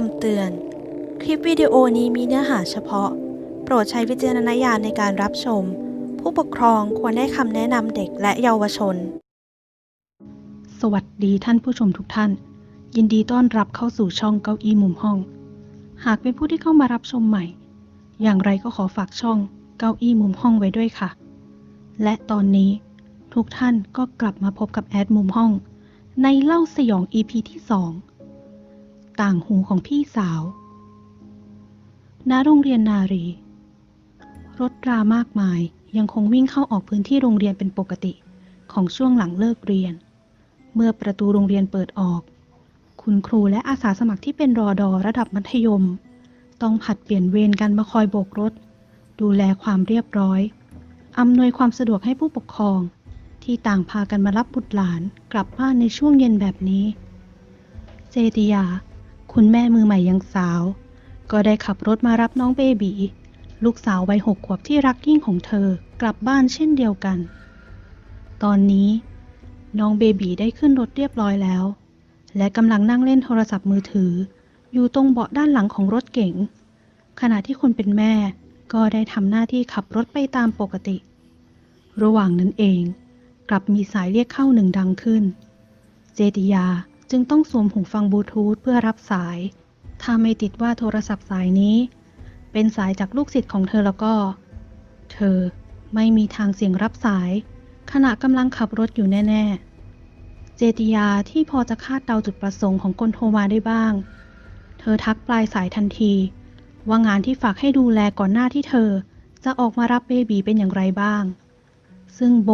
คำเตือน คลิปวิดีโอนี้มีเนื้อหาเฉพาะ โปรดใช้วิจารณญาณในการรับชม ผู้ปกครองควรให้คำแนะนำเด็กและเยาวชน สวัสดีท่านผู้ชมทุกท่าน ยินดีต้อนรับเข้าสู่ช่องเก้าอี้มุมห้อง หากเป็นผู้ที่เข้ามารับชมใหม่ อย่างไรก็ขอฝากช่องเก้าอี้มุมห้องไว้ด้วยค่ะ และตอนนี้ทุกท่านก็กลับมาพบกับแอดมุมห้อง ในเล่าสยอง EP ที่ 2 ต่างหูของพี่สาว ณ โรงเรียนนารี รถรามากมายยังคงวิ่งเข้าออกพื้นที่โรงเรียนเป็นปกติของช่วงหลังเลิกเรียน เมื่อประตูโรงเรียนเปิดออก คุณครูและอาสาสมัครที่เป็นรอดอระดับมัธยม ต้องผัดเปลี่ยนเวรกันมาคอยโบกรถ ดูแลความเรียบร้อย อำนวยความสะดวกให้ผู้ปกครอง ที่ต่างพากันมารับบุตรหลานกลับบ้านในช่วงเย็นแบบนี้ เจติยา คุณแม่มือใหม่ยังสาว ก็ได้ขับรถมารับน้องเบบีลูกสาววัยหกขวบที่รักยิ่งของเธอกลับบ้านเช่นเดียวกัน ตอนนี้ น้องเบบีได้ขึ้นรถเรียบร้อยแล้ว และกำลังนั่งเล่นโทรศัพท์มือถือ อยู่ตรงเบาะด้านหลังของรถเก๋งขณะที่คนเป็นแม่ก็ได้ทำหน้าที่ขับรถไปตามปกติ ระหว่างนั้นเอง กลับมีสายเรียกเข้าหนึ่งดังขึ้น เจติยา จึงต้องสวมหูฟังบลูทูธเพื่อรับสาย ถ้าไม่ติดว่าโทรศัพท์สายนี้ เป็นสายจากลูกศิษย์ของเธอแล้วก็ เธอไม่มีทางเสียงรับสาย ขณะกำลังขับรถอยู่แน่ ๆ เจติยาที่พอจะคาดเดาจุดประสงค์ของคนโทรมาได้บ้าง เธอทักปลายสายทันที ว่างานที่ฝากให้ดูแลก่อนหน้าที่เธอ จะออกมารับเบบีเป็นอย่างไรบ้าง ซึ่งโบ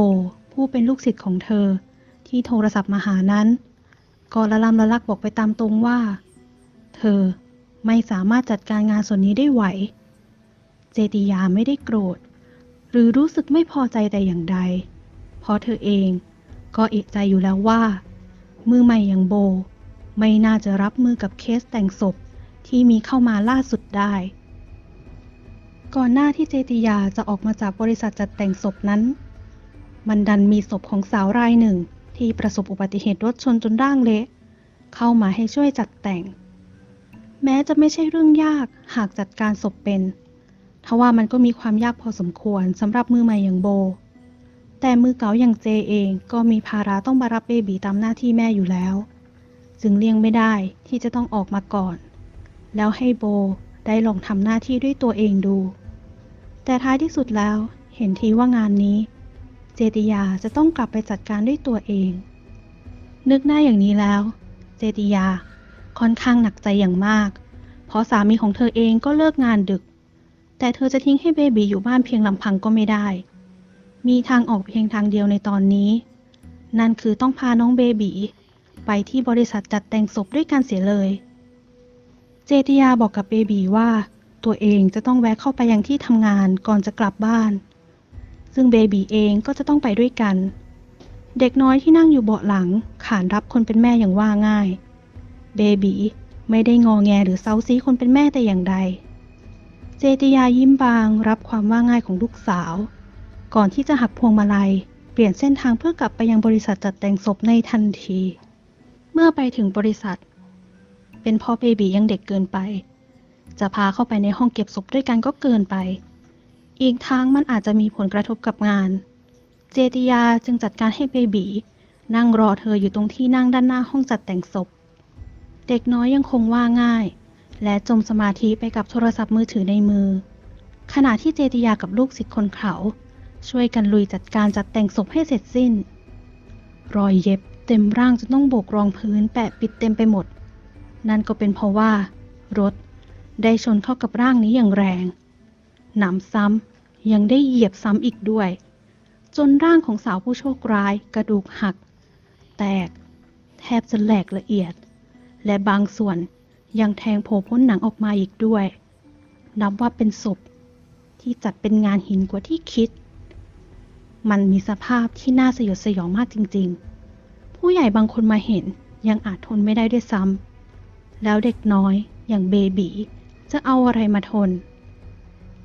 ผู้เป็นลูกศิษย์ของเธอ ที่โทรศัพท์มาหานั้น ก็ละลำละลักบอกไปตามตรงว่า เธอไม่สามารถจัดการงานส่วนนี้ได้ไหว เจติยาไม่ได้โกรธ หรือรู้สึกไม่พอใจแต่อย่างใด เพราะเธอเองก็เอกใจอยู่แล้วว่า มือใหม่อย่างโบ ไม่น่าจะรับมือกับเคสแต่งศพที่มีเข้ามาล่าสุดได้ ก่อนหน้าที่เจติยาจะออกมาจากบริษัทจัดแต่งศพนั้น มันดันมีศพของสาวรายหนึ่ง ที่ประสบอุบัติเหตุรถชนจนร่างเละ เข้ามาให้ช่วยจัดแต่ง แม้จะไม่ใช่เรื่องยากหากจัดการศพเป็นทว่ามันก็มีความยากพอสมควรสำหรับมือใหม่อย่างโบ แต่มือเก๋าอย่างเจเองก็มีภาระต้องมารับเบบีตามหน้าที่แม่อยู่แล้ว จึงเลี่ยงไม่ได้ที่จะต้องออกมาก่อน แล้วให้โบได้ลองทำหน้าที่ด้วยตัวเองดู แต่ท้ายที่สุดแล้วเห็นทีว่างานนี้ เจติยาจะต้องกลับไปจัดการด้วยตัวเอง นึกหน้าอย่างนี้แล้ว เจติยาค่อนข้างหนักใจอย่างมาก เพราะสามีของเธอเองก็เลิกงานดึก แต่เธอจะทิ้งให้เบบีอยู่บ้านเพียงลำพังก็ไม่ได้ มีทางออกเพียงทางเดียวในตอนนี้ นั่นคือต้องพาน้องเบบีไปที่บริษัทจัดแต่งศพด้วยกันเสียเลย เจติยาบอกกับเบบีว่า ตัวเองจะต้องแวะเข้าไปยังที่ทำงานก่อนจะกลับบ้าน ซึ่งเบบีเองก็จะต้องไปด้วยกัน เด็กน้อยที่นั่งอยู่เบาะหลัง ขานรับคนเป็นแม่อย่างว่าง่าย เบบีไม่ได้งอแงหรือเซาซีคนเป็นแม่แต่อย่างใด เจติยายิ้มบางรับความว่าง่ายของลูกสาว ก่อนที่จะหักพวงมาลัย เปลี่ยนเส้นทางเพื่อกลับไปยังบริษัทจัดแต่งศพในทันที เมื่อไปถึงบริษัท เป็นพ่อเบบียังเด็กเกินไป จะพาเข้าไปในห้องเก็บศพด้วยกันก็เกินไป อีกทั้งมันอาจจะมีผลกระทบกับงาน เจติยาจึงจัดการให้เบบีนั่งรอเธออยู่ตรงที่นั่งด้านหน้าห้องจัดแต่งศพ เด็กน้อยยังคงว่าง่าย และจมสมาธิไปกับโทรศัพท์มือถือในมือ ขณะที่เจติยากับลูกศิษย์คนเขา ช่วยกันลุยจัดการจัดแต่งศพให้เสร็จสิ้น รอยเย็บเต็มร่างจนต้องโบกรองพื้นแปะปิดเต็มไปหมด นั่นก็เป็นเพราะว่า รถได้ชนเข้ากับร่างนี้อย่างแรง หนำซ้ำ ยังได้เหยียบซ้ำอีกด้วย จนร่างของสาวผู้โชคร้ายกระดูกหัก แตก แทบจะแหลกละเอียด และบางส่วนยังแทงโผล่พ้นหนังออกมาอีกด้วย นับว่าเป็นศพที่จัดเป็นงานหินกว่าที่คิด มันมีสภาพที่น่าสยดสยองมากจริงๆ ผู้ใหญ่บางคนมาเห็นยังอาจทนไม่ได้ด้วยซ้ำแล้วเด็กน้อยอย่างเบบีจะเอาอะไรมาทน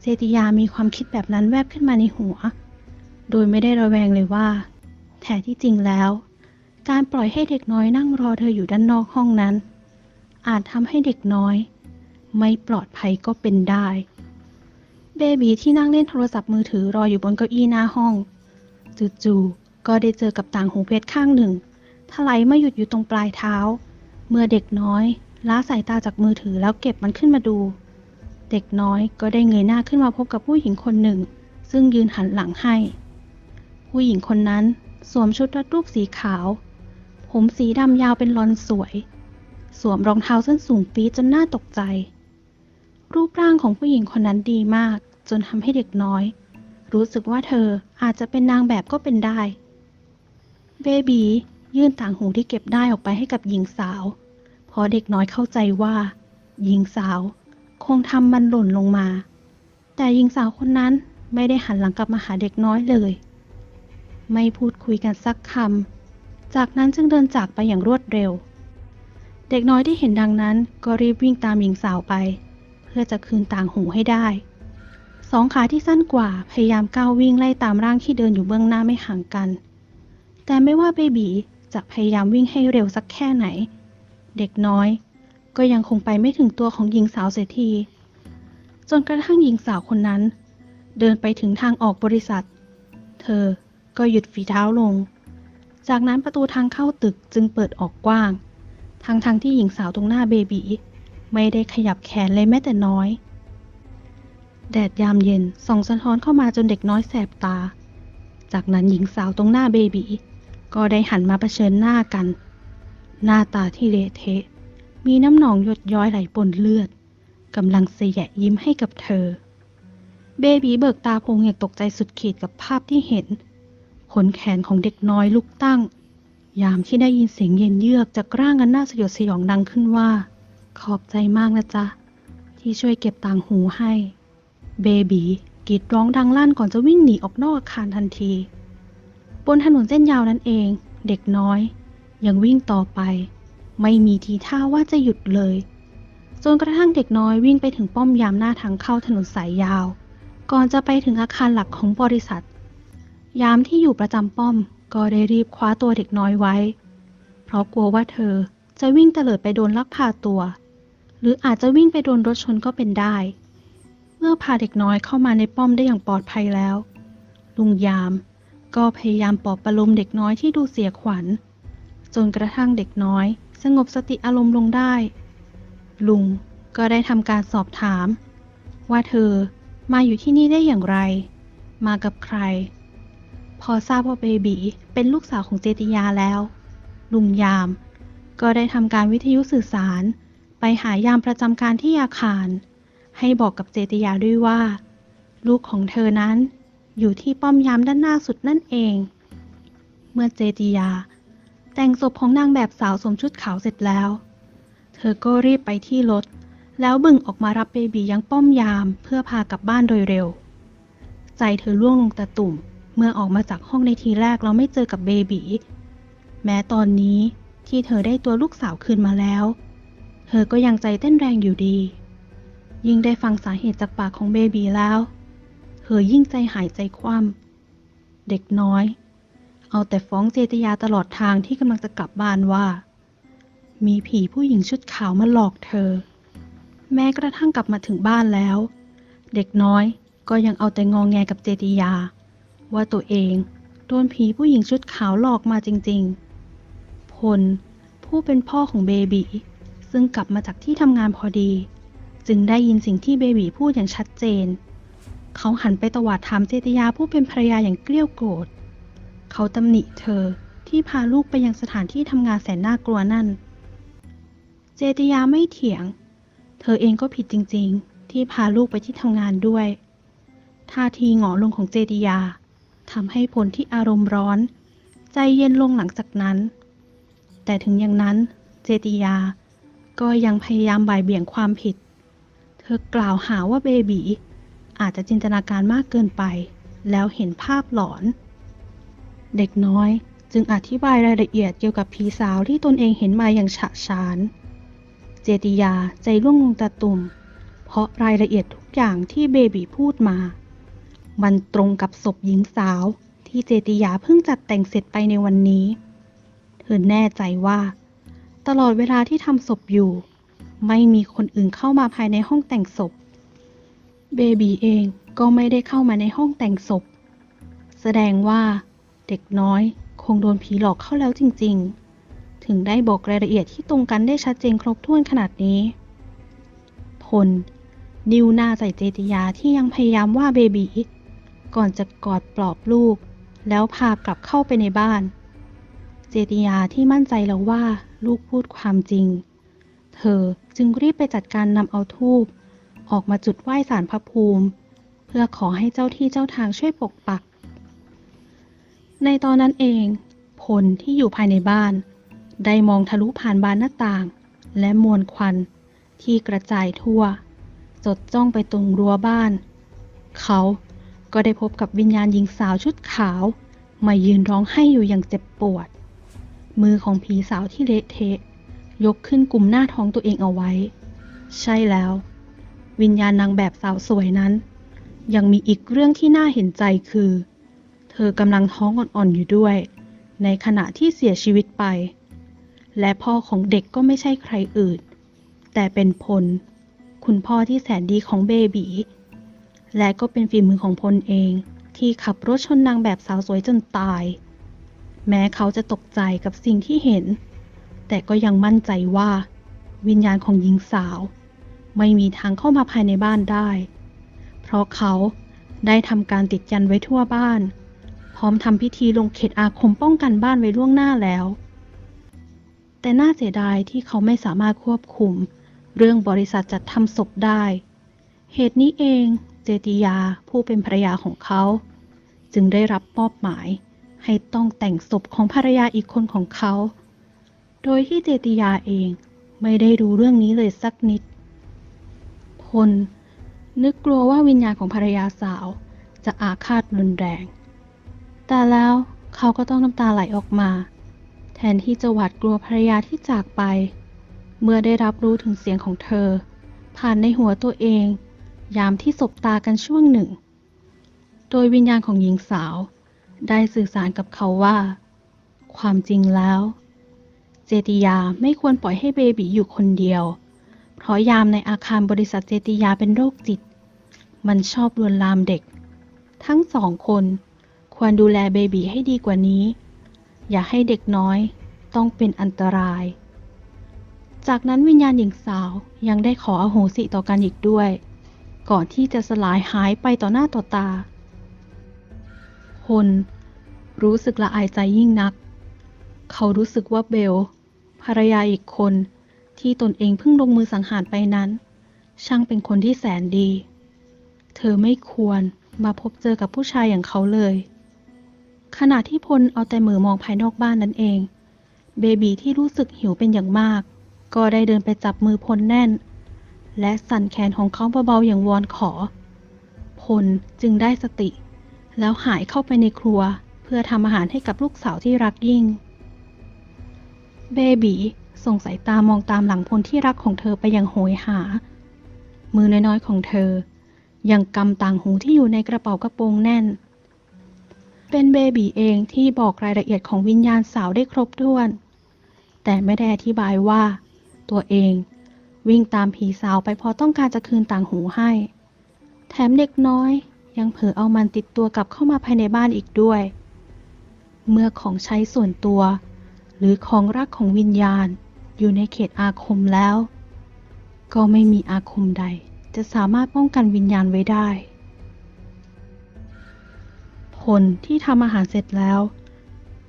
เจติยามีความคิดแบบนั้นแวบขึ้นมาในหัว โดยไม่ได้ระแวงเลยว่า แท้ที่จริงแล้ว การปล่อยให้เด็กน้อยนั่งรอเธออยู่ด้านนอกห้องนั้น อาจทำให้เด็กน้อย ไม่ปลอดภัยก็เป็นได้ เบบีที่นั่งเล่นโทรศัพท์มือถือรออยู่บนเก้าอี้หน้าห้อง จู่ๆก็ได้เจอกับต่างหูเพชรข้างหนึ่งถลายมาหยุดอยู่ตรงปลายเท้า เมื่อเด็กน้อยล้าสายตาจากมือถือแล้วเก็บมันขึ้นมาดู เด็กน้อยก็ได้เงยหน้าขึ้นมาพบกับผู้หญิงคนหนึ่ง ซึ่งยืนหันหลังให้ ผู้หญิงคนนั้นสวมชุดรัดรูปสีขาว ผมสีดำยาวเป็นลอนสวย สวมรองเท้าส้นสูงปี๊ดจนน่าตกใจ รูปร่างของผู้หญิงคนนั้นดีมาก จนทำให้เด็กน้อย รู้สึกว่าเธออาจจะเป็นนางแบบก็เป็นได้ เบบียื่นต่างหูที่เก็บได้ออกไปให้กับหญิงสาวพราะเด็กน้อยเข้าใจว่า หญิงสาว คงทำมันหล่นลงมา แต่หญิงสาวคนนั้นไม่ได้หันหลังกลับมาหาเด็กน้อยเลย ไม่พูดคุยกันสักคำ จากนั้นจึงเดินจากไปอย่างรวดเร็ว เด็กน้อยที่เห็นดังนั้นก็รีบวิ่งตามหญิงสาวไป เพื่อจะคืนต่างหูให้ได้ สองขาที่สั้นกว่าพยายามก้าววิ่งไล่ตามร่างที่เดินอยู่เบื้องหน้าไม่ห่างกัน แต่ไม่ว่าเบบีจะพยายามวิ่งให้เร็วสักแค่ไหน เด็กน้อย ก็ยังคงไปไม่ถึงตัวของหญิงสาวเสียที จนกระทั่งหญิงสาวคนนั้น เดินไปถึงทางออกบริษัท เธอก็หยุดฝีเท้าลง จากนั้นประตูทางเข้าตึกจึงเปิดออกกว้าง ทั้งๆทที่หญิงสาวตรงหน้าเบบีไม่ได้ขยับแขนเลยแม้แต่น้อย แดดยามเย็นส่องสะท้อนเข้ามาจนเด็กน้อยแสบตา จากนั้นหญิงสาวตรงหน้าเบบีก็ได้หันมาเผชิญหน้ากัน หน้าตาที่เละเทะ มีน้ำหนองหยดย้อยไหลปนเลือดกำลังเสยะยิ้มให้กับเธอ เบบีเบิกตาโพลงอย่างตกใจสุดขีดกับภาพที่เห็น ขนแขนของเด็กน้อยลุกตั้ง ยามที่ได้ยินเสียงเย็นเยือกจากร่างอันน่าสยดสยองดังขึ้นว่า ขอบใจมากนะจ๊ะ ที่ช่วยเก็บต่างหูให้ เบบีกรีดร้องดังลั่นก่อนจะวิ่งหนีออกนอกอาคารทันที บนถนนเส้นยาวนั้นเอง เด็กน้อย ยังวิ่งต่อไป ไม่มีทีท่าว่าจะหยุดเลย จนกระทั่งเด็กน้อยวิ่งไปถึงป้อมยามหน้าทางเข้าถนนสายยาว ก่อนจะไปถึงอาคารหลักของบริษัท ยามที่อยู่ประจำป้อมก็ได้รีบคว้าตัวเด็กน้อยไว้ เพราะกลัวว่าเธอจะวิ่งเตลิดไปโดนลักพาตัว หรืออาจจะวิ่งไปโดนรถชนก็เป็นได้ เมื่อพาเด็กน้อยเข้ามาในป้อมได้อย่างปลอดภัยแล้ว ลุงยาม ก็พยายามปลอบประโลมเด็กน้อยที่ดูเสียขวัญ จนกระทั่งเด็กน้อย สงบสติอารมณ์ลงได้ ลุงก็ได้ทำการสอบถาม ว่าเธอมาอยู่ที่นี่ได้อย่างไร มากับใคร พอทราบว่าเบบีเป็นลูกสาวของเจติยาแล้ว ลุงยาม ก็ได้ทำการวิทยุสื่อสาร ไปหายามประจำการที่อาคารให้บอกกับเจติยาด้วยว่า ลูกของเธอนั้นอยู่ที่ป้อมยามด้านหน้าสุดนั่นเอง เมื่อเจติยา แต่งศพของนางแบบสาวสวมชุดขาวเสร็จแล้ว เธอก็รีบไปที่รถ แล้วบึ่งออกมารับเบบียังป้อมยามเพื่อพากลับบ้านโดยเร็ว ใจเธอล่วงลงตะตุ่ม เมื่อออกมาจากห้องในทีแรกเราไม่เจอกับเบบี แม้ตอนนี้ที่เธอได้ตัวลูกสาวคืนมาแล้ว เธอก็ยังใจเต้นแรงอยู่ดี ยิ่งได้ฟังสาเหตุจากปากของเบบีแล้ว เธอยิ่งใจหายใจคว่ำเด็กน้อย เอาแต่ฟ้องเจตยาตลอดทางที่กำลังจะกลับบ้านว่า มีผีผู้หญิงชุดขาวมาหลอกเธอ แม้กระทั่งกลับมาถึงบ้านแล้ว เด็กน้อยก็ยังเอาแต่งองแงกับเจติยา ว่าตัวเองโดนผีผู้หญิงชุดขาวหลอกมาจริงๆ พล ผู้เป็นพ่อของเบบีซึ่งกลับมาจากที่ทำงานพอดี จึงได้ยินสิ่งที่เบบีพูดอย่างชัดเจน เขาหันไปตวาดถามเจติยาผู้เป็นภรรยาอย่างเกลี้ยวโกรธ เขาตำหนิเธอที่พาลูกไปยังสถานที่ทำงานแสนน่ากลัวนั่น เจติยาไม่เถียง เธอเองก็ผิดจริง ๆ ที่พาลูกไปที่ทำงานด้วย ท่าทีหงอลงของเจติยาทำให้ผลที่อารมณ์ร้อน ใจเย็นลงหลังจากนั้น แต่ถึงอย่างนั้นเจติยาก็ยังพยายามบ่ายเบี่ยงความผิด เธอกล่าวหาว่าเบบีอาจจะจินตนาการมากเกินไป แล้วเห็นภาพหลอน เด็กน้อยจึงอธิบายรายละเอียดเกี่ยวกับผีสาวที่ตนเองเห็นมาอย่างฉะฉาน เจติยาใจร่วงลงตะตุ่ม เพราะรายละเอียดทุกอย่างที่เบบีพูดมา มันตรงกับศพหญิงสาวที่เจติยาเพิ่งจัดแต่งเสร็จไปในวันนี้ เธอแน่ใจว่า ตลอดเวลาที่ทำศพอยู่ ไม่มีคนอื่นเข้ามาภายในห้องแต่งศพ เบบีเองก็ไม่ได้เข้ามาในห้องแต่งศพ แสดงว่า เด็กน้อย คงโดนผีหลอกเข้าแล้วจริง ๆ ถึงได้บอกรายละเอียดที่ตรงกันได้ชัดเจนครบถ้วนขนาดนี้พลนิ้วหน้าใส่เจติยาที่ยังพยายามว่าเบบีก่อนจะกอดปลอบลูก แล้วพากลับเข้าไปในบ้าน เจติยาที่มั่นใจแล้วว่าลูกพูดความจริง เธอจึงรีบไปจัดการนำเอาทูบออกมาจุดไหว้สารพระภูมิ เพื่อขอให้เจ้าที่เจ้าทางช่วยปกปัก ในตอนนั้นเอง พลที่อยู่ภายในบ้าน ได้มองทะลุผ่านบานหน้าต่าง และมวลควันที่กระจายทั่ว จดจ้องไปตรงรั้วบ้าน เขาก็ได้พบกับวิญญาณหญิงสาวชุดขาว มายืนร้องไห้อยู่อย่างเจ็บปวด มือของผีสาวที่เละเทะ ยกขึ้นกลุ่มหน้าท้องตัวเองเอาไว้ ใช่แล้ว วิญญาณนางแบบสาวสวยนั้น ยังมีอีกเรื่องที่น่าเห็นใจคือ ธอกำลังท้องอ่อนๆอยู่ด้วย ในขณะที่เสียชีวิตไป และพ่อของเด็กก็ไม่ใช่ใครอื่น แต่เป็นพล คุณพ่อที่แสนดีของเบบีและก็เป็นฝีมือของพลเองที่ขับรถชนนางแบบสาวสวยจนตาย แม้เขาจะตกใจกับสิ่งที่เห็น แต่ก็ยังมั่นใจว่า วิญญาณของหญิงสาว ไม่มีทางเข้ามาภายในบ้านได้ เพราะเขาได้ทำการติดยันไว้ทั่วบ้าน พร้อมทำพิธีลงเขตอาคมป้องกันบ้านไว้ล่วงหน้าแล้ว แต่น่าเสียดายที่เขาไม่สามารถควบคุม เรื่องบริษัทจัดทำศพได้ เหตุนี้เองเจติยาผู้เป็นภรรยาของเขา จึงได้รับมอบหมายให้ต้องแต่งศพของภรรยาอีกคนของเขา โดยที่เจติยาเองไม่ได้รู้เรื่องนี้เลยสักนิด พล นึกกลัวว่าวิญญาณของภรรยาสาว จะอาฆาตรุนแรง แต่แล้วเขาก็ต้องน้ำตาไหลออกมา แทนที่จะหวาดกลัวภรรยาที่จากไป เมื่อได้รับรู้ถึงเสียงของเธอ ผ่านในหัวตัวเอง ยามที่สบตากันช่วงหนึ่ง โดยวิญญาณของหญิงสาว ได้สื่อสารกับเขาว่า ความจริงแล้ว เจติยาไม่ควรปล่อยให้เบบีอยู่คนเดียว เพราะยามในอาคารบริษัทเจติยาเป็นโรคจิต มันชอบลวนลามเด็ก ทั้งสองคน ควรดูแลเบบีให้ดีกว่านี้ อย่าให้เด็กน้อยต้องเป็นอันตราย จากนั้นวิญญาณหญิงสาวยังได้ขออโหสิต่อกันอีกด้วย ก่อนที่จะสลายหายไปต่อหน้าต่อตาพลรู้สึกละอายใจยิ่งนัก เขารู้สึกว่าเบล ภรรยาอีกคนที่ตนเองเพิ่งลงมือสังหารไปนั้น ช่างเป็นคนที่แสนดี เธอไม่ควรมาพบเจอกับผู้ชายอย่างเขาเลย ขณะที่พลเอาแต่มือมองภายนอกบ้านนั้นเอง เบบีที่รู้สึกหิวเป็นอย่างมาก ก็ได้เดินไปจับมือพลแน่น และสั่นแขนของเขาเบาๆอย่างวอนขอ พลจึงได้สติ แล้วหายเข้าไปในครัว เพื่อทำอาหารให้กับลูกสาวที่รักยิ่ง เบบีส่งสายตามองตามหลังพลที่รักของเธอไปอย่างโหยหา มือน้อยๆของเธอยังกำต่างหูที่อยู่ในกระเป๋ากระโปรงแน่น เป็นเบบีเองที่บอกรายละเอียดของวิญญาณสาวได้ครบถ้วน แต่ไม่ได้อธิบายว่า ตัวเองวิ่งตามผีสาวไปเพราะต้องการจะคืนต่างหูให้ แถมเด็กน้อยยังเผลอเอามันติดตัวกลับเข้ามาภายในบ้านอีกด้วย เมื่อของใช้ส่วนตัว หรือของรักของวิญญาณอยู่ในเขตอาคมแล้ว ก็ไม่มีอาคมใดจะสามารถป้องกันวิญญาณไว้ได้ ผลที่ทำอาหารเสร็จแล้ว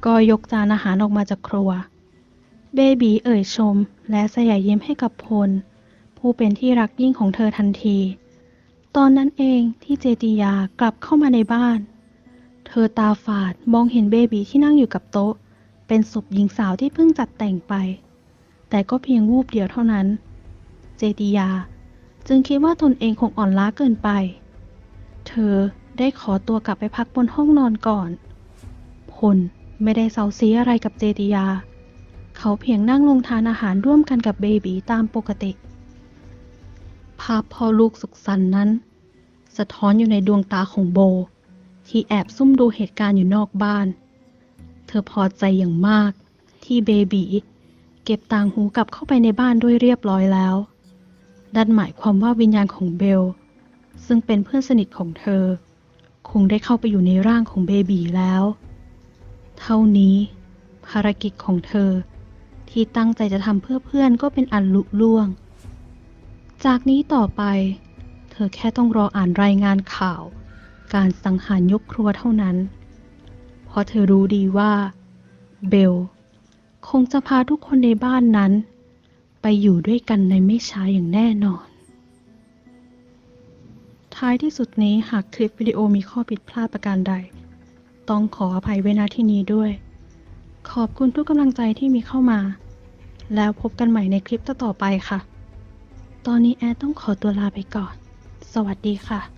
ก็ยกจานอาหารออกมาจากครัว เบบีเอ่ยชมและสยายยิ้มให้กับพล ผู้เป็นที่รักยิ่งของเธอทันที ตอนนั้นเองที่เจติยากลับเข้ามาในบ้าน เธอตาฝาดมองเห็นเบบีที่นั่งอยู่กับโต๊ะ เป็นศพหญิงสาวที่เพิ่งจัดแต่งไป แต่ก็เพียงวูบเดียวเท่านั้น เจติยาจึงคิดว่าตนเองคงอ่อนล้าเกินไป เธอ ได้ขอตัวกลับไปพักบนห้องนอนก่อน พลไม่ได้เซาซีอะไรกับเจติยา เขาเพียงนั่งลงทานอาหารร่วมกันกับเบบีตามปกติ ภาพพ่อลูกสุขสันต์นั้น สะท้อนอยู่ในดวงตาของโบ ที่แอบซุ่มดูเหตุการณ์อยู่นอกบ้าน เธอพอใจอย่างมากที่เบบีเก็บต่างหูกลับเข้าไปในบ้านด้วยเรียบร้อยแล้วนั่นหมายความว่าวิญญาณของเบลซึ่งเป็นเพื่อนสนิทของเธอ คงได้เข้าไปอยู่ในร่างของเบบีแล้ว เท่านี้ ภารกิจของเธอ ที่ตั้งใจจะทำเพื่อเพื่อนก็เป็นอันลุล่วง จากนี้ต่อไป เธอแค่ต้องรออ่านรายงานข่าว การสังหารยกครัวเท่านั้น เพราะเธอรู้ดีว่า เบล คงจะพาทุกคนในบ้านนั้น ไปอยู่ด้วยกันในไม่ช้าอย่างแน่นอน ท้ายที่สุดนี้หากคลิปวิดีโอมีข้อผิดพลาดประการใด ต้องขออภัยไว้ณที่นี้ด้วย ขอบคุณทุกกำลังใจที่มีเข้ามา แล้วพบกันใหม่ในคลิปต่อๆไปค่ะ ตอนนี้แอดต้องขอตัวลาไปก่อน สวัสดีค่ะ